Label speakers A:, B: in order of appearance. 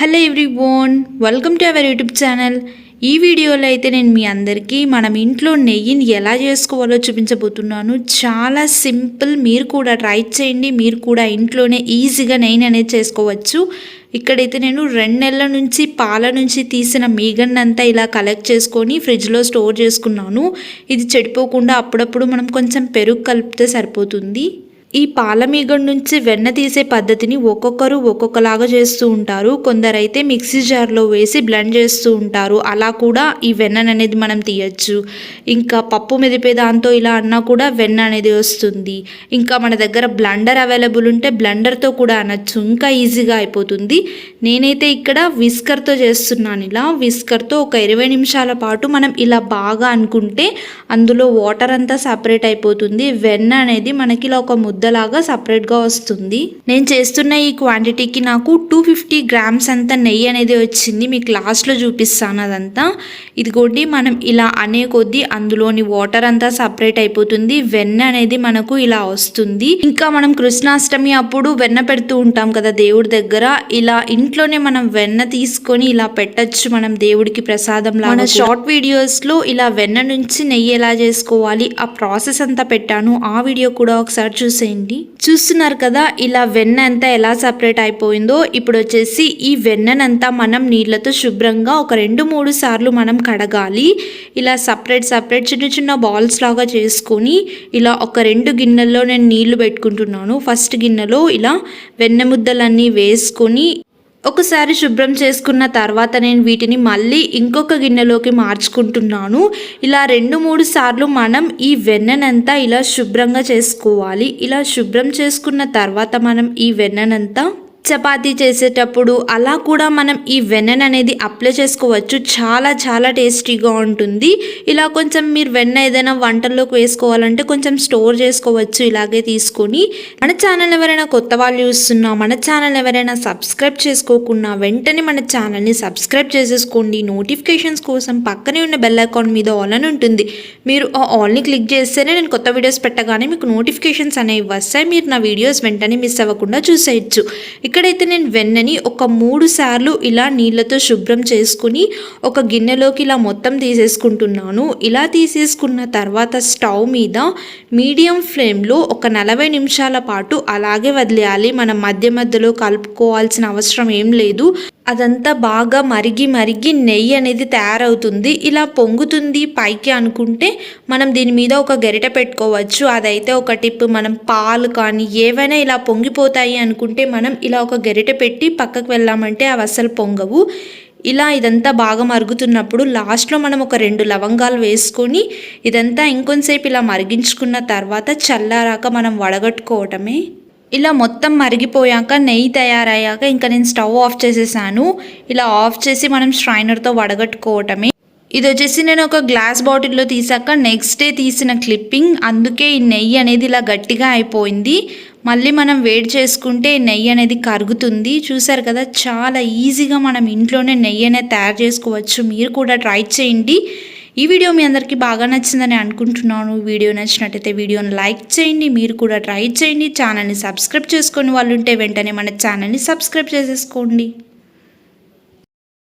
A: Hello everyone welcome to our YouTube channel. ఈ వీడియోలో అయితే నేను మీ అందరికీ మనం ఇంట్లో నెయ్యిని ఎలా చేసుకోవాలో చూపించబోతున్నాను. చాలా సింపుల్ మీరు కూడా ట్రై చేయండి. మీరు కూడా ఇంట్లోనే ఈజీగా నెయ్యిని అనేది చేసుకోవచ్చు. ఇక్కడైతే నేను రెండు నెలల నుంచి పాల నుంచి తీసిన మీగన్నంతా ఇలా కలెక్ట్ చేసుకొని ఫ్రిడ్జ్లో స్టోర్ చేసుకున్నాను. ఇది చెడిపోకుండా అప్పుడప్పుడు మనం కొంచెం పెరుగు కలిపితే సరిపోతుంది. ఈ పాలమీగడ నుంచి వెన్న తీసే పద్ధతిని ఒక్కొక్కరు ఒక్కొక్కలాగా చేస్తూ ఉంటారు. కొందరైతే మిక్సీ జార్లో వేసి బ్లెండ్ చేస్తూ ఉంటారు. అలా కూడా ఈ వెన్న అనేది మనం తీయచ్చు. ఇంకా పప్పు మెదిపే దాంతో ఇలా అన్నా కూడా వెన్న అనేది వస్తుంది. ఇంకా మన దగ్గర బ్లండర్ అవైలబుల్ ఉంటే బ్లండర్తో కూడా అనొచ్చు. ఇంకా ఈజీగా అయిపోతుంది. నేనైతే ఇక్కడ విస్కర్తో చేస్తున్నాను ఇలా. విస్కర్తో ఒక ఇరవై నిమిషాల పాటు మనం ఇలా బాగా అనుకుంటే అందులో వాటర్ అంతా సపరేట్ అయిపోతుంది. వెన్న అనేది మనకి ఇలా ఒక ముద్దలాగా సపరేట్గా వస్తుంది. నేను చేస్తున్న ఈ క్వాంటిటీకి నాకు టూ ఫిఫ్టీ గ్రామ్స్ అంత నెయ్యి అనేది వచ్చింది. మీకు లాస్ట్లో చూపిస్తాను అదంతా. ఇదిగోండి మనం ఇలా అనే కొద్దీ అందులోని వాటర్ అంతా సపరేట్ అయిపోతుంది. వెన్న అనేది మనకు ఇలా వస్తుంది. ఇంకా మనం కృష్ణాష్టమి అప్పుడు వెన్న పెడుతూ ఉంటాం కదా దేవుడి దగ్గర. ఇలా ఇంట్లోనే మనం వెన్న తీసుకొని ఇలా పెట్టచ్చు. మనం దేవుడికి ప్రసాదం మన షార్ట్ వీడియోస్లో ఇలా వెన్న నుంచి నెయ్యి ఎలా చేసుకోవాలి? ఆ ప్రాసెస్ అంతా పెట్టాను. ఆ వీడియో కూడా ఒకసారి చూసేయండి. చూస్తున్నారు కదా ఇలా వెన్న అంతా ఎలా సపరేట్ అయిపోయిందో. ఇప్పుడు వచ్చేసి ఈ వెన్ననంతా మనం నీళ్ళతో శుభ్రంగా ఒక రెండు మూడు సార్లు మనం కడగాలి. ఇలా సపరేట్ సపరేట్ చిన్న చిన్న బాల్స్ లాగా చేసుకొని ఇలా ఒక రెండు గిన్నెల్లో నేను నీళ్ళు పెట్టుకుంటున్నాను. ఫస్ట్ గిన్నెలో ఇలా వెన్న ముద్దలన్నీ వేసుకొని ఒకసారి శుభ్రం చేసుకున్న తర్వాత నేను వీటిని మళ్ళీ ఇంకొక గిన్నెలోకి మార్చుకుంటున్నాను. ఇలా రెండు మూడు సార్లు మనం ఈ వెన్ననంతా ఇలా శుభ్రంగా చేసుకోవాలి. ఇలా శుభ్రం చేసుకున్న తర్వాత మనం ఈ వెన్ననంతా చపాతీ చేసేటప్పుడు అలా కూడా మనం ఈ వెన్నెన్ అనేది అప్లై చేసుకోవచ్చు. చాలా చాలా టేస్టీగా ఉంటుంది. ఇలా కొంచెం మీరు వెన్న ఏదైనా వంటల్లోకి వేసుకోవాలంటే కొంచెం స్టోర్ చేసుకోవచ్చు. ఇలాగే తీసుకొని మన ఛానల్ ఎవరైనా కొత్త వాళ్ళు చూస్తున్నా మన ఛానల్ ఎవరైనా సబ్స్క్రైబ్ చేసుకోకుండా వెంటనే మన ఛానల్ని సబ్స్క్రైబ్ చేసేసుకోండి. నోటిఫికేషన్స్ కోసం పక్కనే ఉన్న బెల్ అకౌంట్ మీద ఆల్ అని ఉంటుంది. మీరు ఆ ఆల్ని క్లిక్ చేస్తేనే నేను కొత్త వీడియోస్ పెట్టగానే మీకు నోటిఫికేషన్స్ అనేవి వస్తాయి. మీరు నా వీడియోస్ వెంటనే మిస్ అవ్వకుండా చూసేయచ్చు. ఇక్కడైతే నేను వెన్నని ఒక మూడు సార్లు ఇలా నీళ్ళతో శుభ్రం చేసుకుని ఒక గిన్నెలోకి ఇలా మొత్తం తీసేసుకుంటున్నాను. ఇలా తీసేసుకున్న తర్వాత స్టవ్ మీద మీడియం ఫ్లేమ్లో ఒక నలభై నిమిషాల పాటు అలాగే వదిలేయాలి. మనం మధ్య మధ్యలో కలుపుకోవాల్సిన అవసరం ఏం లేదు. అదంతా బాగా మరిగి మరిగి నెయ్యి అనేది తయారవుతుంది. ఇలా పొంగుతుంది పైకి అనుకుంటే మనం దీని మీద ఒక గరిట పెట్టుకోవచ్చు. అదైతే ఒక టిప్ మనం పాలు కానీ ఏవైనా ఇలా పొంగిపోతాయి అనుకుంటే మనం ఇలా ఒక గరిట పెట్టి పక్కకు వెళ్ళామంటే అవి అస్సలు పొంగవు. ఇలా ఇదంతా బాగా మరుగుతున్నప్పుడు లాస్ట్లో మనం ఒక రెండు లవంగాలు వేసుకొని ఇదంతా ఇంకొంతసేపు ఇలా మరిగించుకున్న తర్వాత చల్లారాక మనం వడగట్టుకోవటమే. ఇలా మొత్తం మరిగిపోయాక నెయ్యి తయారయ్యాక ఇంకా నేను స్టవ్ ఆఫ్ చేసేసాను. ఇలా ఆఫ్ చేసి మనం స్ట్రైనర్తో వడగట్టుకోవటమే. ఇది వచ్చేసి నేను ఒక గ్లాస్ బాటిల్లో తీసాక నెక్స్ట్ డే తీసిన క్లిప్పింగ్. అందుకే ఈ నెయ్యి అనేది ఇలా గట్టిగా అయిపోయింది. మళ్ళీ మనం వేడి చేసుకుంటే నెయ్యి అనేది కరుగుతుంది. చూసారు కదా చాలా ఈజీగా మనం ఇంట్లోనే నెయ్యి అనేది తయారు చేసుకోవచ్చు. మీరు కూడా ట్రై చేయండి. ఈ వీడియో మీ అందరికీ బాగా నచ్చిందని అనుకుంటున్నాను. వీడియో నచ్చినట్టయితే వీడియోని లైక్ చేయండి. మీరు కూడా ట్రై చేయండి. ఛానల్ని సబ్స్క్రైబ్ చేసుకొని వాళ్ళు ఉంటే వెంటనే మన ఛానల్ని సబ్స్క్రైబ్ చేసేసుకోండి.